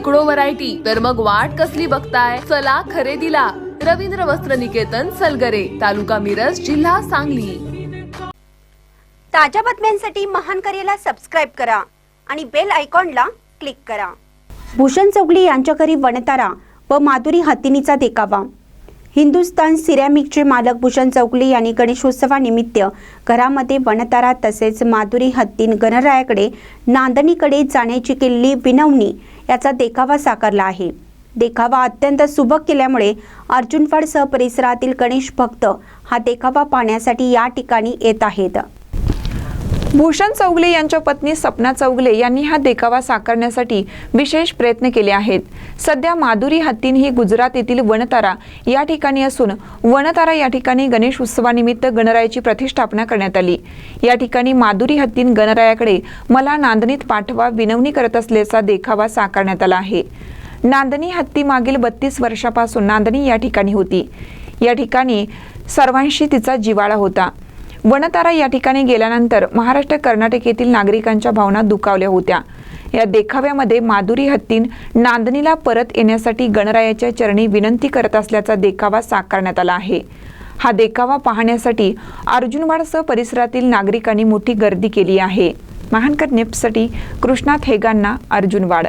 शेकडो व्हरायटी तर मग वाट कसली बघताय? चला खरेदीला. रवींद्र वस्त्र निकेतन सलगरे तालुका मिरज जिल्हा सांगली. ताज्या बातम्यांसाठी महान करेला सबस्क्राईब करा आणि बेल आयकॉनला क्लिक करा. भूषण चौगली यांच्या घरी वनतारा व माधुरी हत्तीनीचा देखावा. हिंदुस्तान सिरॅमिकचे मालक भूषण चौगली यांनी गणेशोत्सवानिमित्त घरामध्ये वनतारा तसेच माधुरी हत्तीन गणरायाकडे नांदणीकडे जाण्याची केलेली विनवणी याचा देखावा साकारला आहे. देखावा अत्यंत सुबक केल्यामुळे अर्जुनवाडसह परिसरातील गणेश भक्त हा देखावा पाहण्यासाठी या ठिकाणी येत आहेत. भूषण चौगले यांच्या पत्नी सपना चौगले यांनी हा देखावा साकारण्यासाठी विशेष प्रयत्न केले आहेत. सध्या माधुरी हत्तीन ही गुजरात येथील वनतारा या ठिकाणी असून वनतारा या ठिकाणी गणेश उत्सवानिमित्त गणरायाची प्रतिष्ठापना करण्यात आली. या ठिकाणी माधुरी हत्तीन गणरायाकडे मला नांदणीत पाठवा विनवणी करत असल्याचा देखावा साकारण्यात आला आहे. नांदणी हत्ती मागील बत्तीस वर्षापासून नांदणी या ठिकाणी होती. या ठिकाणी सर्वांशी तिचा जिवाळा होता. वनतारा या ठिकाणी गेल्यानंतर महाराष्ट्र कर्नाटक येथील नागरिकांच्या भावना दुखावल्या होत्या. या देखाव्यामध्ये माधुरी हत्तीन नांदणीला परत येण्यासाठी गणरायाच्या चरणी विनंती करत असल्याचा देखावा साकारण्यात आला आहे. हा देखावा पाहण्यासाठी अर्जुनवाडसह परिसरातील नागरिकांनी मोठी गर्दी केली आहे. महानकर निप्ससाठी कृष्णात हेगांना अर्जुनवाड